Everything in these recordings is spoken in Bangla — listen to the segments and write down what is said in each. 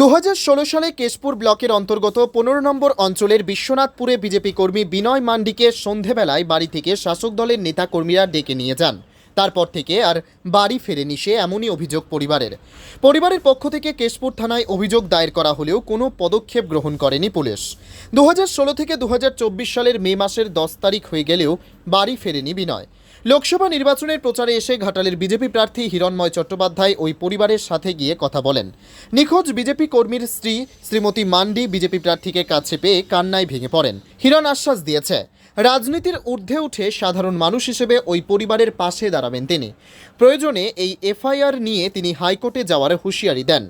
দু হাজার ষোলো সালে কেশপুর ব্লকের অন্তর্গত পনেরো নম্বর অঞ্চলের বিশ্বনাথপুরে বিজেপি কর্মী বিনয় মান্ডিকে সন্ধেবেলায় বাড়ি থেকে শাসক দলের নেতাকর্মীরা ডেকে নিয়ে যান। তারপর থেকে আর বাড়ি ফেরেনি সে এমনই অভিযোগ পরিবারের। পরিবারের পক্ষ থেকে কেশপুর থানায় অভিযোগ দায়ের করা হলেও কোনো পদক্ষেপ গ্রহণ করেনি পুলিশ। দু হাজার ষোলো থেকে দু হাজার চব্বিশ সালের মে মাসের দশ তারিখ হয়ে গেলেও বাড়ি ফেরেনি বিনয়। লোকসভা নির্বাচনের প্রচারে এসে ঘাটালের বিজেপি প্রার্থী হিরণময় চট্টোপাধ্যায় ওই পরিবারের সাথে গিয়ে কথা বলেন। নিখোঁজ বিজেপি কর্মীর স্ত্রী শ্রীমতী মান্ডি বিজেপি প্রার্থীকে কাছে পেয়ে কান্নায় ভেঙে পড়েন। হিরণ আশ্বাস দিয়েছে, রাজনীতির ঊর্ধ্বে উঠে সাধারণ মানুষ হিসেবে ওই পরিবারের পাশে দাঁড়াবেন তিনি। প্রয়োজনে এই এফআইআর নিয়ে তিনি হাইকোর্টে যাওয়ার হুঁশিয়ারি দেন।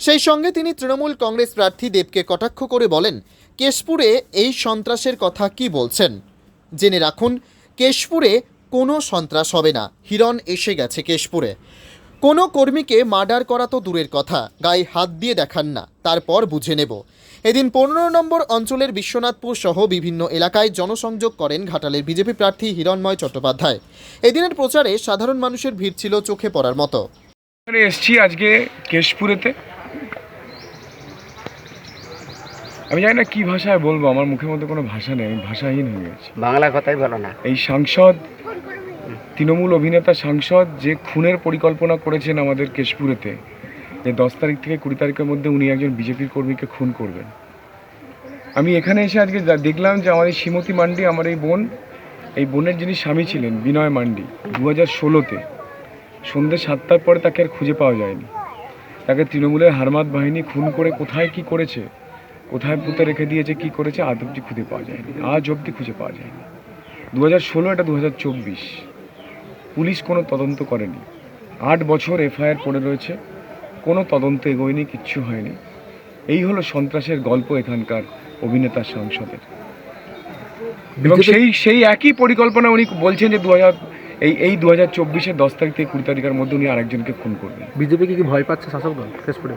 সেই সঙ্গে তিনি তৃণমূল কংগ্রেস প্রার্থী দেবকে কটাক্ষ করে বলেন, কেশপুরে এই সন্ত্রাসের কথা কি বলছেন? জেনে রাখুন, কেশপুরে কোনো সন্ত্রাস হবে না। হিরণ এসে গেছে কেশপুরে। কোনো কর্মীকে মার্ডার করা তো দূরের কথা, গায়ে হাত দিয়ে দেখান না, তারপর বুঝে নেব। এদিন পনেরো নম্বর অঞ্চলের বিশ্বনাথপুর সহ বিভিন্ন এলাকায় জনসংযোগ করেন ঘাটালের বিজেপি প্রার্থী হিরণময় চট্টোপাধ্যায়। এদিনের প্রচারে সাধারণ মানুষের ভিড় ছিল চোখে পড়ার মতো। এসছি আজকে কেশপুরেতে। আমি জানি না কি ভাষায় বলব আমার মুখের মধ্যে কোনো ভাষা নেই আমি ভাষাহীন হয়ে গেছি। বাংলা কথাই বলো না। এই সাংসদ তৃণমূল অভিনেতা সাংসদ যে খুনের পরিকল্পনা করেছেন আমাদের কেশপুরেতে যে দশ তারিখ থেকে কুড়ি তারিখের মধ্যে উনি একজন বিজেপির কর্মীকে খুন করবেন। আমি এখানে এসে আজকে দেখলাম যে আমার এই শ্রীমতী মান্ডি আমার এই বোন এই বোনের যিনি স্বামী ছিলেন বিনয় মান্ডি দু হাজার ষোলোতে সন্ধ্যে সাতটার পরে তাকে আর খুঁজে পাওয়া যায়নি। তাকে তৃণমূলের হারমাত বাহিনী খুন করে কোথায় কি করেছে কোথায় পুঁতে রেখে দিয়েছে কি করেছে আজ অব্দি খুঁজে পাওয়া যায়নি। আজ অব্দি খুঁজে পাওয়া যায়নি। দু হাজার ষোলো এটা দু হাজার চব্বিশ। পুলিশ কোনো তদন্ত করেনি। আট বছর এফআইআর পড়ে রয়েছে। কোনো তদন্ত এগোয়নি কিচ্ছু হয়নি। এই হলো সন্ত্রাসের গল্প এখানকার অভিনেতা সাংসদের। এবং সেই সেই একই পরিকল্পনা উনি বলছেন যে দু হাজার এই এই দু হাজার চব্বিশের দশ তারিখ থেকে কুড়ি তারিখের মধ্যে উনি আরেকজনকে খুন করবেন। বিজেপি কি ভয় পাচ্ছে শাসক দল কেশপুরে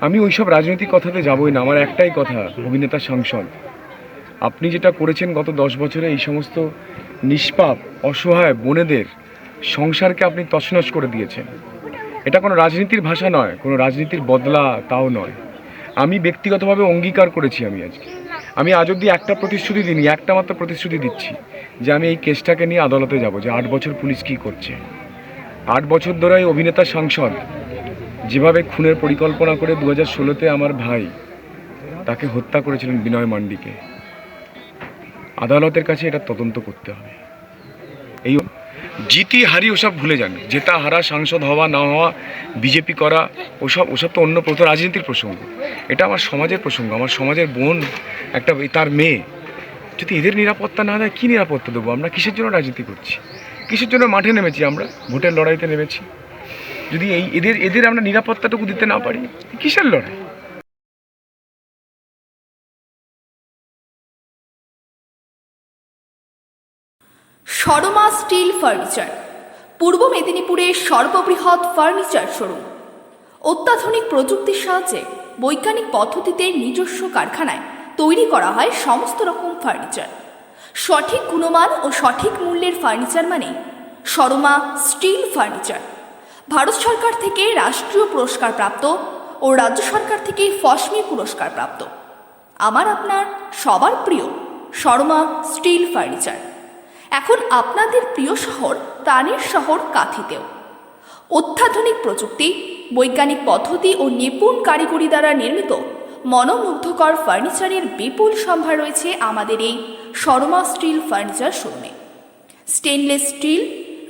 আমি ওইসব রাজনৈতিক কথাতে যাবই না, আমার একটাই কথা, অভিনেতা সাংসদ। আপনি যেটা করেছেন গত দশ বছরে, এই সমস্ত নিষ্পাপ, অসহায় বোনেদের সংসারকে আপনি তছনছ করে দিয়েছেন। এটা কোনো রাজনীতির ভাষা নয়, কোনো রাজনীতির বদলা তাও নয়। আমি ব্যক্তিগতভাবে অঙ্গীকার করেছি আমি আজকে। আমি আজ অব্দি একটা প্রতিশ্রুতি দিইনি, একটা মাত্র প্রতিশ্রুতি দিচ্ছি, যে আমি এই কেসটাকে নিয়ে আদালতে যাব, যে আট বছর পুলিশ কী করছে। আট বছর ধরে অভিনেতা সাংসদ যেভাবে খুনের পরিকল্পনা করে দু হাজার ষোলোতে আমার ভাই তাকে হত্যা করেছিলেন বিনয় মান্ডিকে, আদালতের কাছে এটা তদন্ত করতে হবে। এই জিতি হারি ওসব ভুলে যান, জেতা হারা, সাংসদ হওয়া, না হওয়া, বিজেপি করা, ওসব ওসব তো অন্য প্রথম রাজনীতির প্রসঙ্গ। এটা আমার সমাজের প্রসঙ্গ, আমার সমাজের বোন, একটা তার মেয়ে, যদি এদের নিরাপত্তা না দেয়, কী নিরাপত্তা দেবো? আমরা কিসের জন্য রাজনীতি করছি? কিসের জন্য মাঠে নেমেছি আমরা? ভোটের লড়াইতে নেমেছি। যদি এই এদের এদের আমরা নিরাপত্তাটুকু দিতে না পারি, কিসের লড়াই? শর্মা স্টিল ফার্নিচার, পূর্ব মেদিনীপুরের সর্ববৃহৎ ফার্নিচার শোরুম। অত্যাধুনিক প্রযুক্তির সাহায্যে বৈজ্ঞানিক পদ্ধতিতে নিজস্ব কারখানায় তৈরি করা হয় সমস্ত রকম ফার্নিচার। সঠিক গুণমান ও সঠিক মূল্যের ফার্নিচার মানে শর্মা স্টিল ফার্নিচার। ভারত সরকার থেকে রাষ্ট্রীয় পুরস্কার প্রাপ্ত ও রাজ্য সরকার থেকে ফসমি পুরস্কার প্রাপ্ত। আমার আপনার সবার প্রিয় শর্মা স্টিল ফার্নিচার। এখন আপনাদের প্রিয় শহর প্রাণের শহর কাথিতেও। অত্যাধুনিক প্রযুক্তি, বৈজ্ঞানিক পদ্ধতি ও নিপুণ কারিগরি দ্বারা নির্মিত মনোমুগ্ধকর ফার্নিচারের বিপুল সম্ভার রয়েছে আমাদের এই শর্মা স্টিল ফার্নিচার শোরুমে। Stainless steel,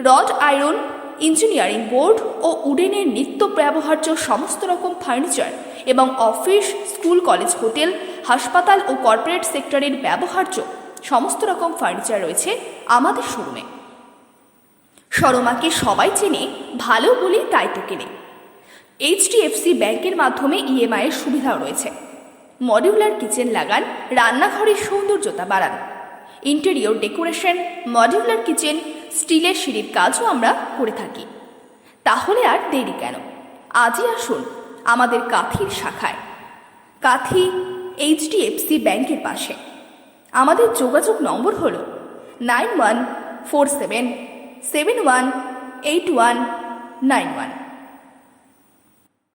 rod iron engineering board ও উডেনের নিত্য ব্যবহার্য সমস্ত রকম ফার্নিচার এবং অফিস, স্কুল, কলেজ, হোটেল, হাসপাতাল ও কর্পোরেট সেক্টরের ব্যবহার্য সমস্ত রকম ফার্নিচার রয়েছে আমাদের শোরুমে। শর্মাকে সবাই চেনে, ভালো বলে তাই তো কেনে। এইচডিএফসি ব্যাংকের মাধ্যমে ইএমআই এর সুবিধাও রয়েছে। মডিউলার কিচেন লাগান, রান্নাঘরের সৌন্দর্যতা বাড়ান। ইন্টেরিয়র ডেকোরেশন, মডিউলার কিচেন স্টিলের সিঁড়ির কাজও আমরা করে থাকি। তাহলে আর দেরি কেন? আজই আসুন আমাদের কাথির শাখায়। কাথি এইচডিএফসি ব্যাংকের পাশে। আমাদের যোগাযোগ নম্বর হল nine one four seven seven one eight one nine one.